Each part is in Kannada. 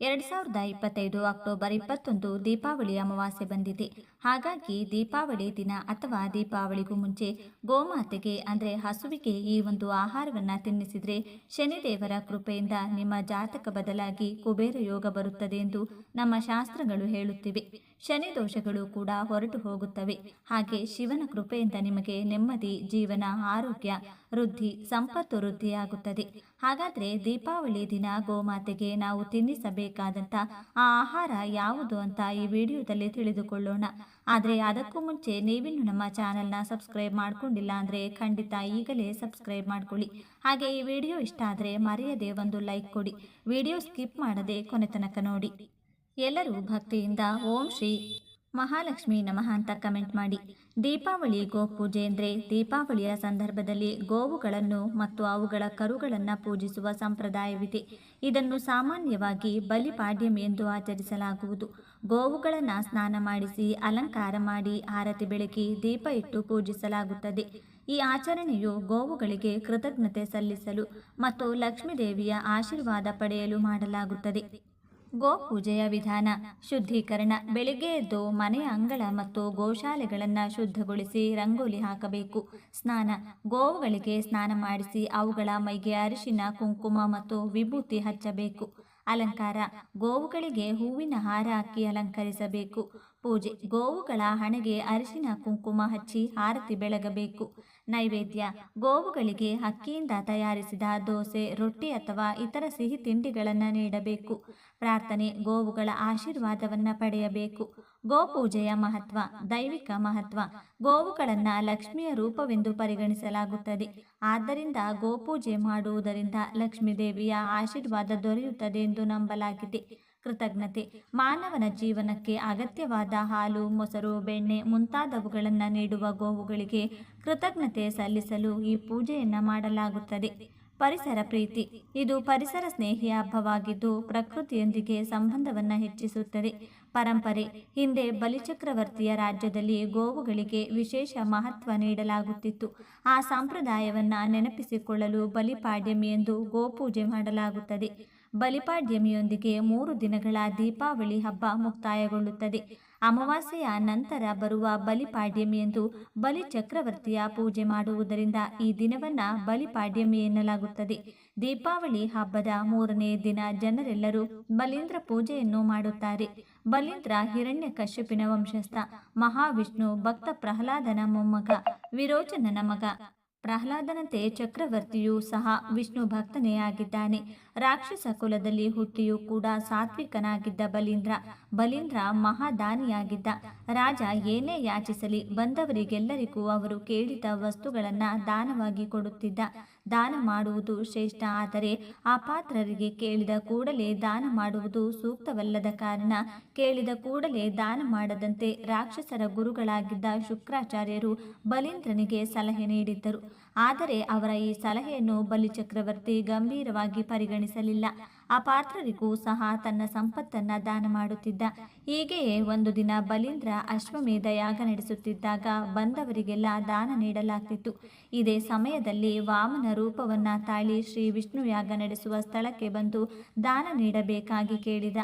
ಎರಡ್ ಸಾವಿರದ ಇಪ್ಪತ್ತೈದು ಅಕ್ಟೋಬರ್ ಇಪ್ಪತ್ತೊಂದು ದೀಪಾವಳಿ ಅಮಾವಾಸ್ಯೆ ಬಂದಿದೆ. ಹಾಗಾಗಿ ದೀಪಾವಳಿ ದಿನ ಅಥವಾ ದೀಪಾವಳಿಗೂ ಮುಂಚೆ ಗೋಮಾತೆಗೆ ಅಂದರೆ ಹಸುವಿಗೆ ಈ ಒಂದು ಆಹಾರವನ್ನು ತಿನ್ನಿಸಿದರೆ ಶನಿದೇವರ ಕೃಪೆಯಿಂದ ನಿಮ್ಮ ಜಾತಕ ಬದಲಾಗಿ ಕುಬೇರ ಯೋಗ ಬರುತ್ತದೆ ಎಂದು ನಮ್ಮ ಶಾಸ್ತ್ರಗಳು ಹೇಳುತ್ತಿವೆ. ಶನಿ ದೋಷಗಳು ಕೂಡ ಹೊರಟು ಹೋಗುತ್ತವೆ. ಹಾಗೆ ಶಿವನ ಕೃಪೆಯಿಂದ ನಿಮಗೆ ನೆಮ್ಮದಿ, ಜೀವನ, ಆರೋಗ್ಯ, ವೃದ್ಧಿ, ಸಂಪತ್ತು ವೃದ್ಧಿಯಾಗುತ್ತದೆ. ಹಾಗಾದರೆ ದೀಪಾವಳಿ ದಿನ ಗೋಮಾತೆಗೆ ನಾವು ತಿನ್ನಿಸಬೇಕಾದಂಥ ಆ ಆಹಾರ ಯಾವುದು ಅಂತ ಈ ವಿಡಿಯೋದಲ್ಲಿ ತಿಳಿದುಕೊಳ್ಳೋಣ. ಆದರೆ ಅದಕ್ಕೂ ಮುಂಚೆ ನೀವಿನ್ನು ನಮ್ಮ ಚಾನಲ್ನ ಸಬ್ಸ್ಕ್ರೈಬ್ ಮಾಡಿಕೊಂಡಿಲ್ಲ ಅಂದರೆ ಖಂಡಿತ ಈಗಲೇ ಸಬ್ಸ್ಕ್ರೈಬ್ ಮಾಡ್ಕೊಳ್ಳಿ. ಹಾಗೆ ಈ ವಿಡಿಯೋ ಇಷ್ಟ ಆದರೆ ಮರೆಯದೆ ಒಂದು ಲೈಕ್ ಕೊಡಿ. ವಿಡಿಯೋ ಸ್ಕಿಪ್ ಮಾಡದೆ ಕೊನೆ ತನಕ ನೋಡಿ. ಎಲ್ಲರೂ ಭಕ್ತಿಯಿಂದ ಓಂ ಶ್ರೀ ಮಹಾಲಕ್ಷ್ಮಿ ನಮಃ ಅಂತ ಕಮೆಂಟ್ ಮಾಡಿ. ದೀಪಾವಳಿ ಗೋಪೂಜೆ ಅಂದರೆ ದೀಪಾವಳಿಯ ಸಂದರ್ಭದಲ್ಲಿ ಗೋವುಗಳನ್ನು ಮತ್ತು ಅವುಗಳ ಕರುಗಳನ್ನು ಪೂಜಿಸುವ ಸಂಪ್ರದಾಯವಿದೆ. ಇದನ್ನು ಸಾಮಾನ್ಯವಾಗಿ ಬಲಿಪಾಡ್ಯಂ ಎಂದು ಆಚರಿಸಲಾಗುವುದು. ಗೋವುಗಳನ್ನು ಸ್ನಾನ ಮಾಡಿಸಿ, ಅಲಂಕಾರ ಮಾಡಿ, ಆರತಿ ಬೆಳಗಿ, ದೀಪ ಇಟ್ಟು ಪೂಜಿಸಲಾಗುತ್ತದೆ. ಈ ಆಚರಣೆಯು ಗೋವುಗಳಿಗೆ ಕೃತಜ್ಞತೆ ಸಲ್ಲಿಸಲು ಮತ್ತು ಲಕ್ಷ್ಮೀದೇವಿಯ ಆಶೀರ್ವಾದ ಪಡೆಯಲು ಮಾಡಲಾಗುತ್ತದೆ. ಗೋಪೂಜೆಯ ವಿಧಾನ, ಶುದ್ಧೀಕರಣ, ಬೆಳಿಗ್ಗೆ ಎದ್ದು ಮನೆಯ ಅಂಗಳ ಮತ್ತು ಗೋಶಾಲೆಗಳನ್ನು ಶುದ್ಧಗೊಳಿಸಿ ರಂಗೋಲಿ ಹಾಕಬೇಕು. ಸ್ನಾನ, ಗೋವುಗಳಿಗೆ ಸ್ನಾನ ಮಾಡಿಸಿ ಅವುಗಳ ಮೈಗೆ ಅರಿಶಿನ, ಕುಂಕುಮ ಮತ್ತು ವಿಭೂತಿ ಹಚ್ಚಬೇಕು. ಅಲಂಕಾರ, ಗೋವುಗಳಿಗೆ ಹೂವಿನ ಹಾರ ಹಾಕಿ ಅಲಂಕರಿಸಬೇಕು. ಪೂಜೆ. ಗೋವುಗಳ ಹಣೆಗೆ ಅರಿಶಿನ ಕುಂಕುಮ ಹಚ್ಚಿ ಆರತಿ ಬೆಳಗಬೇಕು. ನೈವೇದ್ಯ. ಗೋವುಗಳಿಗೆ ಅಕ್ಕಿಯಿಂದ ತಯಾರಿಸಿದ ದೋಸೆ, ರೊಟ್ಟಿ ಅಥವಾ ಇತರ ಸಿಹಿ ತಿಂಡಿಗಳನ್ನು ನೀಡಬೇಕು. ಪ್ರಾರ್ಥನೆ. ಗೋವುಗಳ ಆಶೀರ್ವಾದವನ್ನು ಪಡೆಯಬೇಕು. ಗೋಪೂಜೆಯ ಮಹತ್ವ. ದೈವಿಕ ಮಹತ್ವ. ಗೋವುಗಳನ್ನು ಲಕ್ಷ್ಮಿಯ ರೂಪವೆಂದು ಪರಿಗಣಿಸಲಾಗುತ್ತದೆ. ಆದ್ದರಿಂದ ಗೋಪೂಜೆ ಮಾಡುವುದರಿಂದ ಲಕ್ಷ್ಮೀದೇವಿಯ ಆಶೀರ್ವಾದ ದೊರೆಯುತ್ತದೆ ಎಂದು ನಂಬಲಾಗಿದೆ. ಕೃತಜ್ಞತೆ. ಮಾನವನ ಜೀವನಕ್ಕೆ ಅಗತ್ಯವಾದ ಹಾಲು, ಮೊಸರು, ಬೆಣ್ಣೆ ಮುಂತಾದವುಗಳನ್ನು ನೀಡುವ ಗೋವುಗಳಿಗೆ ಕೃತಜ್ಞತೆ ಸಲ್ಲಿಸಲು ಈ ಪೂಜೆಯನ್ನು ಮಾಡಲಾಗುತ್ತದೆ. ಪರಿಸರ ಪ್ರೀತಿ. ಇದು ಪರಿಸರ ಸ್ನೇಹಿ ಹಬ್ಬವಾಗಿದ್ದು ಪ್ರಕೃತಿಯೊಂದಿಗೆ ಸಂಬಂಧವನ್ನು ಹೆಚ್ಚಿಸುತ್ತದೆ. ಪರಂಪರೆ. ಹಿಂದೆ ಬಲಿಚಕ್ರವರ್ತಿಯ ರಾಜ್ಯದಲ್ಲಿ ಗೋವುಗಳಿಗೆ ವಿಶೇಷ ಮಹತ್ವ ನೀಡಲಾಗುತ್ತಿತ್ತು. ಆ ಸಂಪ್ರದಾಯವನ್ನು ನೆನಪಿಸಿಕೊಳ್ಳಲು ಬಲಿಪಾಡ್ಯಮಿ ಎಂದು ಗೋಪೂಜೆ ಮಾಡಲಾಗುತ್ತದೆ. ಬಲಿಪಾಡ್ಯಮಿಯೊಂದಿಗೆ ಮೂರು ದಿನಗಳ ದೀಪಾವಳಿ ಹಬ್ಬ ಮುಕ್ತಾಯಗೊಳ್ಳುತ್ತದೆ. ಅಮಾವಾಸ್ಯೆಯ ನಂತರ ಬರುವ ಬಲಿಪಾಡ್ಯಮಿ ಎಂದು ಬಲಿ ಚಕ್ರವರ್ತಿಯ ಪೂಜೆ ಮಾಡುವುದರಿಂದ ಈ ದಿನವನ್ನು ಬಲಿಪಾಡ್ಯಮಿ ಎನ್ನಲಾಗುತ್ತದೆ. ದೀಪಾವಳಿ ಹಬ್ಬದ ಮೂರನೇ ದಿನ ಜನರೆಲ್ಲರೂ ಬಲೀಂದ್ರ ಪೂಜೆಯನ್ನು ಮಾಡುತ್ತಾರೆ. ಬಲೀಂದ್ರ ಹಿರಣ್ಯ ಕಶ್ಯಪಿನ ವಂಶಸ್ಥ ಮಹಾವಿಷ್ಣು ಭಕ್ತ ಪ್ರಹ್ಲಾದನ ಮೊಮ್ಮಗ ವಿರೋಚನನ ಮಗ. ಪ್ರಹ್ಲಾದನಂತೆ ಚಕ್ರವರ್ತಿಯೂ ಸಹ ವಿಷ್ಣು ಭಕ್ತನೇ ಆಗಿದ್ದಾನೆ ರಾಕ್ಷಸ ಕುಲದಲ್ಲಿ ಹುಟ್ಟಿಯೂ ಕೂಡ ಸಾತ್ವಿಕನಾಗಿದ್ದ ಬಲೀಂದ್ರ ಬಲೀಂದ್ರ ಮಹಾದಾನಿಯಾಗಿದ್ದ. ರಾಜ ಏನೇ ಯಾಚಿಸಲಿ ಬಂದವರಿಗೆಲ್ಲರಿಗೂ ಅವರು ಕೇಳಿದ ವಸ್ತುಗಳನ್ನು ದಾನವಾಗಿ ಕೊಡುತ್ತಿದ್ದ. ದಾನ ಮಾಡುವುದು ಶ್ರೇಷ್ಠ. ಆದರೆ ಆ ಪಾತ್ರರಿಗೆ ಕೇಳಿದ ಕೂಡಲೇ ದಾನ ಮಾಡುವುದು ಸೂಕ್ತವಲ್ಲದ ಕಾರಣ, ಕೇಳಿದ ಕೂಡಲೇ ದಾನ ಮಾಡದಂತೆ ರಾಕ್ಷಸರ ಗುರುಗಳಾಗಿದ್ದ ಶುಕ್ರಾಚಾರ್ಯರು ಬಲೀಂದ್ರನಿಗೆ ಸಲಹೆ ನೀಡಿದ್ದರು. ಆದರೆ ಅವರ ಈ ಸಲಹೆಯನ್ನು ಬಲಿಚಕ್ರವರ್ತಿ ಗಂಭೀರವಾಗಿ ಪರಿಗಣಿಸಲಿಲ್ಲ. ಆ ಪಾತ್ರರಿಗೂ ಸಹ ತನ್ನ ಸಂಪತ್ತನ್ನು ದಾನ ಮಾಡುತ್ತಿದ್ದ. ಹೀಗೆಯೇ ಒಂದು ದಿನ ಬಲೀಂದ್ರ ಅಶ್ವಮೇಧ ಯಾಗ ನಡೆಸುತ್ತಿದ್ದಾಗ ಬಂದವರಿಗೆಲ್ಲ ದಾನ ನೀಡಲಾಗ್ತಿತ್ತು. ಇದೇ ಸಮಯದಲ್ಲಿ ವಾಮನ ರೂಪವನ್ನು ತಾಳಿ ಶ್ರೀ ವಿಷ್ಣು ಯಾಗ ನಡೆಸುವ ಸ್ಥಳಕ್ಕೆ ಬಂದು ದಾನ ನೀಡಬೇಕಾಗಿ ಕೇಳಿದ.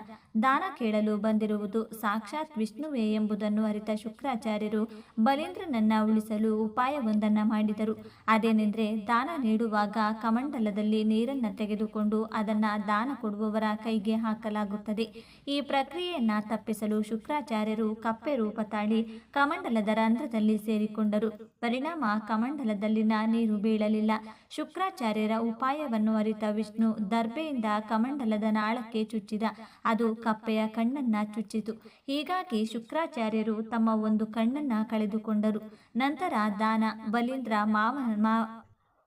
ದಾನ ಕೇಳಲು ಬಂದಿರುವುದು ಸಾಕ್ಷಾತ್ ವಿಷ್ಣುವೇ ಎಂಬುದನ್ನು ಅರಿತ ಶುಕ್ರಾಚಾರ್ಯರು ಬಲೀಂದ್ರನನ್ನ ಉಳಿಸಲು ಉಪಾಯವೊಂದನ್ನು ಮಾಡಿದರು. ಅದೇನೆಂದರೆ ದಾನ ನೀಡುವಾಗ ಕಮಂಡಲದಲ್ಲಿ ನೀರನ್ನು ತೆಗೆದುಕೊಂಡು ಅದನ್ನು ದಾನ ಕೊಡುವವರ ಕೈಗೆ ಹಾಕಲಾಗುತ್ತದೆ. ಈ ಪ್ರಕ್ರಿಯೆಯನ್ನು ತಪ್ಪಿಸಲು ಶುಕ್ರಾಚಾರ್ಯರು ಕಪ್ಪೆ ರೂಪ ತಾಳಿ ಕಮಂಡಲದ ರಂಧ್ರದಲ್ಲಿ ಸೇರಿಕೊಂಡರು. ಪರಿಣಾಮ ಕಮಂಡಲದಲ್ಲಿನ ನೀರು ಬೀಳಲಿಲ್ಲ. ಶುಕ್ರಾಚಾರ್ಯರ ಉಪಾಯವನ್ನು ಅರಿತ ವಿಷ್ಣು ದರ್ಬೆಯಿಂದ ಕಮಂಡಲದ ನಾಳಕ್ಕೆ ಚುಚ್ಚಿದ. ಅದು ಕಪ್ಪೆಯ ಕಣ್ಣನ್ನ ಚುಚ್ಚಿತು. ಹೀಗಾಗಿ ಶುಕ್ರಾಚಾರ್ಯರು ತಮ್ಮ ಒಂದು ಕಣ್ಣನ್ನ ಕಳೆದುಕೊಂಡರು. ನಂತರ ದಾನ, ಬಲೀಂದ್ರ ಮಾವನ ಮಾ,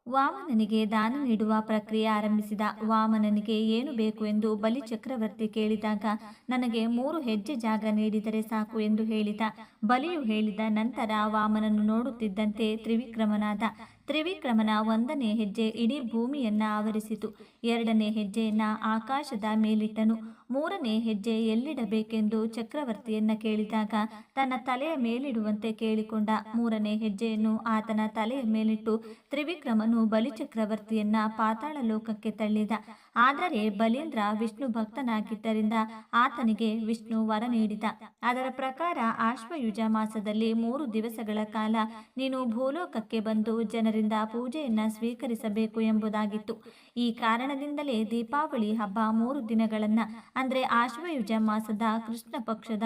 ವಾಮನನಿಗೆ ದಾನ ನೀಡುವ ಪ್ರಕ್ರಿಯೆ ಆರಂಭಿಸಿದ. ವಾಮನನಿಗೆ ಏನು ಬೇಕು ಎಂದು ಬಲಿ ಚಕ್ರವರ್ತಿ ಕೇಳಿದಾಗ, ನನಗೆ ಮೂರು ಹೆಜ್ಜೆ ಜಾಗ ನೀಡಿದರೆ ಸಾಕು ಎಂದು ಹೇಳಿದ. ಬಲಿಯು ಹೇಳಿದ ನಂತರ ವಾಮನನ್ನು ನೋಡುತ್ತಿದ್ದಂತೆ ತ್ರಿವಿಕ್ರಮನಾದ ತ್ರಿವಿಕ್ರಮನ ಒಂದನೇ ಹೆಜ್ಜೆ ಇಡೀ ಭೂಮಿಯನ್ನು ಆವರಿಸಿತು. ಎರಡನೇ ಹೆಜ್ಜೆಯನ್ನ ಆಕಾಶದ ಮೇಲಿಟ್ಟನು. ಮೂರನೇ ಹೆಜ್ಜೆ ಎಲ್ಲಿಡಬೇಕೆಂದು ಚಕ್ರವರ್ತಿಯನ್ನ ಕೇಳಿದಾಗ ತನ್ನ ತಲೆಯ ಮೇಲಿಡುವಂತೆ ಕೇಳಿಕೊಂಡ. ಮೂರನೇ ಹೆಜ್ಜೆಯನ್ನು ಆತನ ತಲೆಯ ಮೇಲಿಟ್ಟು ತ್ರಿವಿಕ್ರಮನು ಬಲಿಚಕ್ರವರ್ತಿಯನ್ನ ಪಾತಾಳ ಲೋಕಕ್ಕೆ ತಳ್ಳಿದ. ಆದರೆ ಬಲೀಂದ್ರ ವಿಷ್ಣು ಭಕ್ತನಾಗಿದ್ದರಿಂದ ಆತನಿಗೆ ವಿಷ್ಣು ವರ ನೀಡಿದ. ಅದರ ಪ್ರಕಾರ ಆಶ್ವಯುಜ ಮಾಸದಲ್ಲಿ ಮೂರು ದಿವಸಗಳ ಕಾಲ ನೀನು ಭೂಲೋಕಕ್ಕೆ ಬಂದು ಜನರಿಂದ ಪೂಜೆಯನ್ನ ಸ್ವೀಕರಿಸಬೇಕು ಎಂಬುದಾಗಿತ್ತು. ಈ ಕಾರಣದಿಂದಲೇ ದೀಪಾವಳಿ ಹಬ್ಬ ಮೂರು ದಿನಗಳನ್ನ, ಅಂದರೆ ಆಶ್ವಯುಜ ಮಾಸದ ಕೃಷ್ಣ ಪಕ್ಷದ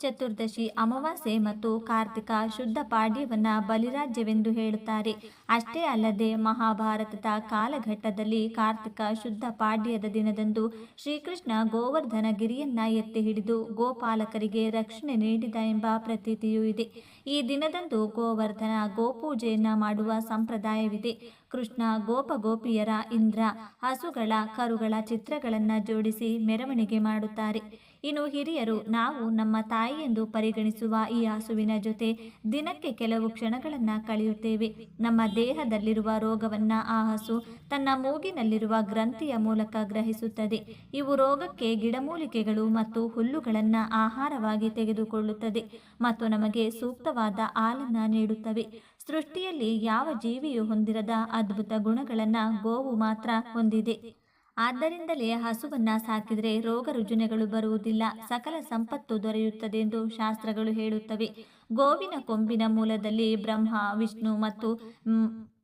ಚತುರ್ದಶಿ, ಅಮಾವಾಸ್ಯೆ ಮತ್ತು ಕಾರ್ತಿಕ ಶುದ್ಧ ಪಾಡ್ಯವನ್ನ ಬಲಿರಾಜ್ಯವೆಂದು ಹೇಳುತ್ತಾರೆ. ಅಷ್ಟೇ ಅಲ್ಲದೆ ಮಹಾಭಾರತದ ಕಾಲಘಟ್ಟದಲ್ಲಿ ಕಾರ್ತಿಕ ಶುದ್ಧ ಪಾಡ್ಯದ ದಿನದಂದು ಶ್ರೀಕೃಷ್ಣ ಗೋವರ್ಧನ ಗಿರಿಯನ್ನ ಎತ್ತಿ ಹಿಡಿದು ಗೋಪಾಲಕರಿಗೆ ರಕ್ಷಣೆ ನೀಡಿದ ಎಂಬ ಪ್ರತೀತಿಯೂ ಇದೆ. ಈ ದಿನದಂದು ಗೋವರ್ಧನ ಗೋಪೂಜೆಯನ್ನು ಮಾಡುವ ಸಂಪ್ರದಾಯವಿದೆ. ಕೃಷ್ಣ ಗೋಪ ಗೋಪಿಯರ ಇಂದ್ರ ಹಸುಗಳ, ಕರುಗಳ ಚಿತ್ರಗಳನ್ನು ಜೋಡಿಸಿ ಮೆರವಣಿಗೆ ಮಾಡುತ್ತಾರೆ. ಇನ್ನು ಹಿರಿಯರು, ನಾವು ನಮ್ಮ ತಾಯಿ ಎಂದು ಪರಿಗಣಿಸುವ ಈ ಹಸುವಿನ ಜೊತೆ ದಿನಕ್ಕೆ ಕೆಲವು ಕ್ಷಣಗಳನ್ನು ಕಳೆಯುತ್ತೇವೆ. ನಮ್ಮ ದೇಹದಲ್ಲಿರುವ ರೋಗವನ್ನು ಆ ಹಸು ತನ್ನ ಮೂಗಿನಲ್ಲಿರುವ ಗ್ರಂಥಿಯ ಮೂಲಕ ಗ್ರಹಿಸುತ್ತದೆ. ಇವು ರೋಗಕ್ಕೆ ಗಿಡಮೂಲಿಕೆಗಳು ಮತ್ತು ಹುಲ್ಲುಗಳನ್ನು ಆಹಾರವಾಗಿ ತೆಗೆದುಕೊಳ್ಳುತ್ತದೆ ಮತ್ತು ನಮಗೆ ಸೂಕ್ತವಾದ ಹಾಲನ್ನು ನೀಡುತ್ತವೆ. ಸೃಷ್ಟಿಯಲ್ಲಿ ಯಾವ ಜೀವಿಯು ಹೊಂದಿರದ ಅದ್ಭುತ ಗುಣಗಳನ್ನು ಗೋವು ಮಾತ್ರ ಹೊಂದಿದೆ. ಆದ್ದರಿಂದಲೇ ಹಸುವನ್ನ ಸಾಕಿದರೆ ರೋಗ ರುಜಿನಗಳು ಬರುವುದಿಲ್ಲ. ಸಕಲ ಸಂಪತ್ತು ದೊರೆಯುತ್ತದೆ ಎಂದು ಶಾಸ್ತ್ರಗಳು ಹೇಳುತ್ತವೆ. ಗೋವಿನ ಕೊಂಬಿನ ಮೂಲದಲ್ಲಿ ಬ್ರಹ್ಮ, ವಿಷ್ಣು ಮತ್ತು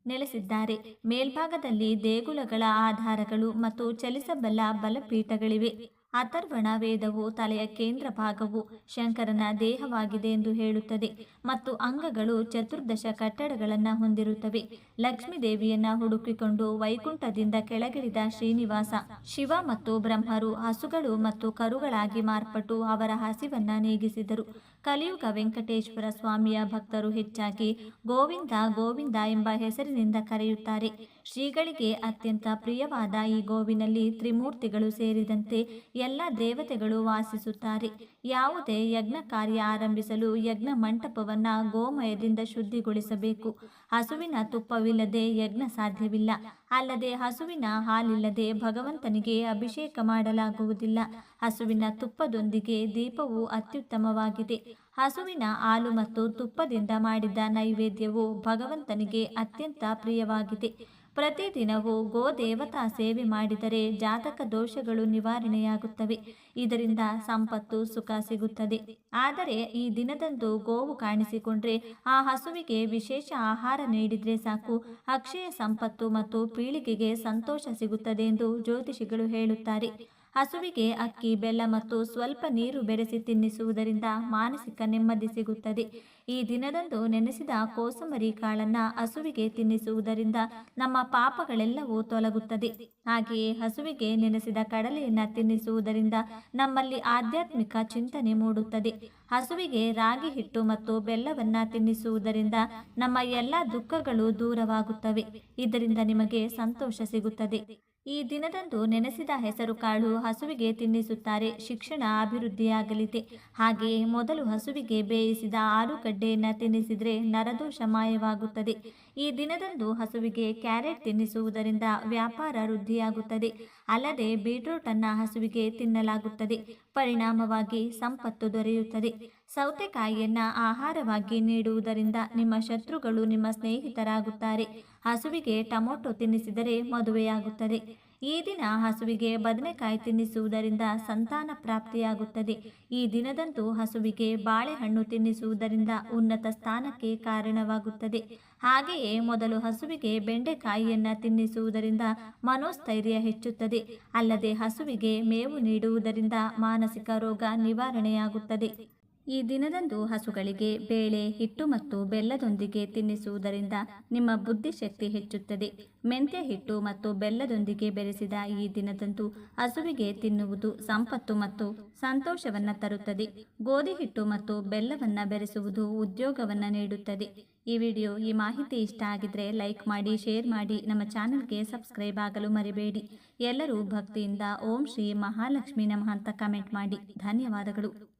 ನೆಲೆಸಿದ್ದಾರೆ. ಮೇಲ್ಭಾಗದಲ್ಲಿ ದೇಗುಲಗಳ ಆಧಾರಗಳು ಮತ್ತು ಚಲಿಸಬಲ್ಲ ಬಲಪೀಠಗಳಿವೆ. ಅಥರ್ವಣ ವೇದವು ತಲೆಯ ಕೇಂದ್ರ ಭಾಗವು ಶಂಕರನ ದೇಹವಾಗಿದೆ ಎಂದು ಹೇಳುತ್ತದೆ ಮತ್ತು ಅಂಗಗಳು ಚತುರ್ದಶ ಕಟ್ಟಡಗಳನ್ನು ಹೊಂದಿರುತ್ತವೆ. ಲಕ್ಷ್ಮೀ ದೇವಿಯನ್ನ ಹುಡುಕಿಕೊಂಡು ವೈಕುಂಠದಿಂದ ಕೆಳಗಿಳಿದ ಶ್ರೀನಿವಾಸ, ಶಿವ ಮತ್ತು ಬ್ರಹ್ಮರು ಹಸುಗಳು ಮತ್ತು ಕರುಗಳಾಗಿ ಮಾರ್ಪಟ್ಟು ಅವರ ಹಸಿವನ್ನ ನೀಗಿಸಿದರು. ಕಲಿಯುಗ ವೆಂಕಟೇಶ್ವರ ಸ್ವಾಮಿಯ ಭಕ್ತರು ಹೆಚ್ಚಾಗಿ ಗೋವಿಂದ ಗೋವಿಂದ ಎಂಬ ಹೆಸರಿನಿಂದ ಕರೆಯುತ್ತಾರೆ. ಶ್ರೀಗಳಿಗೆ ಅತ್ಯಂತ ಪ್ರಿಯವಾದ ಈ ಗೋವಿನಲ್ಲಿ ತ್ರಿಮೂರ್ತಿಗಳು ಸೇರಿದಂತೆ ಎಲ್ಲ ದೇವತೆಗಳು ವಾಸಿಸುತ್ತಾರೆ. ಯಾವುದೇ ಯಜ್ಞ ಕಾರ್ಯ ಆರಂಭಿಸಲು ಯಜ್ಞ ಮಂಟಪವನ್ನು ಗೋಮಯದಿಂದ ಶುದ್ಧಿಗೊಳಿಸಬೇಕು. ಹಸುವಿನ ತುಪ್ಪವಿಲ್ಲದೆ ಯಜ್ಞ ಸಾಧ್ಯವಿಲ್ಲ. ಅಲ್ಲದೆ ಹಸುವಿನ ಹಾಲಿಲ್ಲದೆ ಭಗವಂತನಿಗೆ ಅಭಿಷೇಕ ಮಾಡಲಾಗುವುದಿಲ್ಲ. ಹಸುವಿನ ತುಪ್ಪದೊಂದಿಗೆ ದೀಪವು ಅತ್ಯುತ್ತಮವಾಗಿದೆ. ಹಸುವಿನ ಹಾಲು ಮತ್ತು ತುಪ್ಪದಿಂದ ಮಾಡಿದ ನೈವೇದ್ಯವು ಭಗವಂತನಿಗೆ ಅತ್ಯಂತ ಪ್ರಿಯವಾಗಿದೆ. ಪ್ರತಿದಿನವೂ ಗೋ ದೇವತಾ ಸೇವೆ ಮಾಡಿದರೆ ಜಾತಕ ದೋಷಗಳು ನಿವಾರಣೆಯಾಗುತ್ತವೆ. ಇದರಿಂದ ಸಂಪತ್ತು, ಸುಖ ಸಿಗುತ್ತದೆ. ಆದರೆ ಈ ದಿನದಂದು ಗೋವು ಕಾಣಿಸಿಕೊಂಡ್ರೆ ಆ ಹಸುವಿಗೆ ವಿಶೇಷ ಆಹಾರ ನೀಡಿದರೆ ಸಾಕು. ಅಕ್ಷಯ ಸಂಪತ್ತು ಮತ್ತು ಪೀಳಿಗೆಗೆ ಸಂತೋಷ ಸಿಗುತ್ತದೆ ಎಂದು ಜ್ಯೋತಿಷಿಗಳು ಹೇಳುತ್ತಾರೆ. ಹಸುವಿಗೆ ಅಕ್ಕಿ, ಬೆಲ್ಲ ಮತ್ತು ಸ್ವಲ್ಪ ನೀರು ಬೆರೆಸಿ ತಿನ್ನಿಸುವುದರಿಂದ ಮಾನಸಿಕ ನೆಮ್ಮದಿ ಸಿಗುತ್ತದೆ. ಈ ದಿನದಂದು ನೆನೆಸಿದ ಕೋಸಂಬರಿ ಕಾಳನ್ನು ಹಸುವಿಗೆ ತಿನ್ನಿಸುವುದರಿಂದ ನಮ್ಮ ಪಾಪಗಳೆಲ್ಲವೂ ತೊಲಗುತ್ತದೆ. ಹಾಗೆಯೇ ಹಸುವಿಗೆ ನೆನೆಸಿದ ಕಡಲೆಯನ್ನು ತಿನ್ನಿಸುವುದರಿಂದ ನಮ್ಮಲ್ಲಿ ಆಧ್ಯಾತ್ಮಿಕ ಚಿಂತನೆ ಮೂಡುತ್ತದೆ. ಹಸುವಿಗೆ ರಾಗಿ ಹಿಟ್ಟು ಮತ್ತು ಬೆಲ್ಲವನ್ನು ತಿನ್ನಿಸುವುದರಿಂದ ನಮ್ಮ ಎಲ್ಲ ದುಃಖಗಳು ದೂರವಾಗುತ್ತವೆ. ಇದರಿಂದ ನಿಮಗೆ ಸಂತೋಷ ಸಿಗುತ್ತದೆ. ಈ ದಿನದಂದು ನೆನೆಸಿದ ಹೆಸರು ಕಾಳು ಹಸುವಿಗೆ ತಿನ್ನಿಸುತ್ತಾರೆ. ಶಿಕ್ಷಣ ಅಭಿವೃದ್ಧಿಯಾಗಲಿದೆ. ಹಾಗೆಯೇ ಮೊದಲು ಹಸುವಿಗೆ ಬೇಯಿಸಿದ ಆಲೂಗಡ್ಡೆಯನ್ನು ತಿನ್ನಿಸಿದರೆ ನರದೋಷ ಮಾಯವಾಗುತ್ತದೆ. ಈ ದಿನದಂದು ಹಸುವಿಗೆ ಕ್ಯಾರೆಟ್ ತಿನ್ನಿಸುವುದರಿಂದ ವ್ಯಾಪಾರ ವೃದ್ಧಿಯಾಗುತ್ತದೆ. ಅಲ್ಲದೆ ಬೀಟ್ರೂಟ್ ಅನ್ನ ಹಸುವಿಗೆ ತಿನ್ನಲಾಗುತ್ತದೆ. ಪರಿಣಾಮವಾಗಿ ಸಂಪತ್ತು ದೊರೆಯುತ್ತದೆ. ಸೌತೆಕಾಯಿಯನ್ನ ಆಹಾರವಾಗಿ ನೀಡುವುದರಿಂದ ನಿಮ್ಮ ಶತ್ರುಗಳು ನಿಮ್ಮ ಸ್ನೇಹಿತರಾಗುತ್ತಾರೆ. ಹಸುವಿಗೆ ಟೊಮೊಟೊ ತಿನ್ನಿಸಿದರೆ ಮದುವೆಯಾಗುತ್ತದೆ. ಈ ದಿನ ಹಸುವಿಗೆ ಬದನೆಕಾಯಿ ತಿನ್ನಿಸುವುದರಿಂದ ಸಂತಾನ ಪ್ರಾಪ್ತಿಯಾಗುತ್ತದೆ. ಈ ದಿನದಂದು ಹಸುವಿಗೆ ಬಾಳೆಹಣ್ಣು ತಿನ್ನಿಸುವುದರಿಂದ ಉನ್ನತ ಸ್ಥಾನಕ್ಕೆ ಕಾರಣವಾಗುತ್ತದೆ. ಹಾಗೆಯೇ ಮೊದಲು ಹಸುವಿಗೆ ಬೆಂಡೆಕಾಯಿಯನ್ನು ತಿನ್ನಿಸುವುದರಿಂದ ಮನೋಸ್ಥೈರ್ಯ ಹೆಚ್ಚುತ್ತದೆ. ಅಲ್ಲದೆ ಹಸುವಿಗೆ ಮೇವು ನೀಡುವುದರಿಂದ ಮಾನಸಿಕ ರೋಗ ನಿವಾರಣೆಯಾಗುತ್ತದೆ. ಈ ದಿನದಂದು ಹಸುಗಳಿಗೆ ಬೇಳೆ, ಹಿಟ್ಟು ಮತ್ತು ಬೆಲ್ಲದೊಂದಿಗೆ ತಿನ್ನಿಸುವುದರಿಂದ ನಿಮ್ಮ ಬುದ್ಧಿಶಕ್ತಿ ಹೆಚ್ಚುತ್ತದೆ. ಮೆಂತ್ಯ, ಹಿಟ್ಟು ಮತ್ತು ಬೆಲ್ಲದೊಂದಿಗೆ ಬೆರೆಸಿದ ಈ ದಿನದಂದು ಹಸುವಿಗೆ ತಿನ್ನುವುದು ಸಂಪತ್ತು ಮತ್ತು ಸಂತೋಷವನ್ನು ತರುತ್ತದೆ. ಗೋಧಿ, ಹಿಟ್ಟು ಮತ್ತು ಬೆಲ್ಲವನ್ನು ಬೆರೆಸುವುದು ಉದ್ಯೋಗವನ್ನು ನೀಡುತ್ತದೆ. ಈ ವಿಡಿಯೋ ಈ ಮಾಹಿತಿ ಇಷ್ಟ ಆಗಿದ್ರೆ ಲೈಕ್ ಮಾಡಿ, ಶೇರ್ ಮಾಡಿ, ನಮ್ಮ ಚಾನಲ್ಗೆ ಸಬ್ಸ್ಕ್ರೈಬ್ ಆಗಲು ಮರಿಬೇಡಿ. ಎಲ್ಲರೂ ಭಕ್ತಿಯಿಂದ ಓಂ ಶ್ರೀ ಮಹಾಲಕ್ಷ್ಮಿ ನಮಃ ಅಂತ ಕಮೆಂಟ್ ಮಾಡಿ. ಧನ್ಯವಾದಗಳು.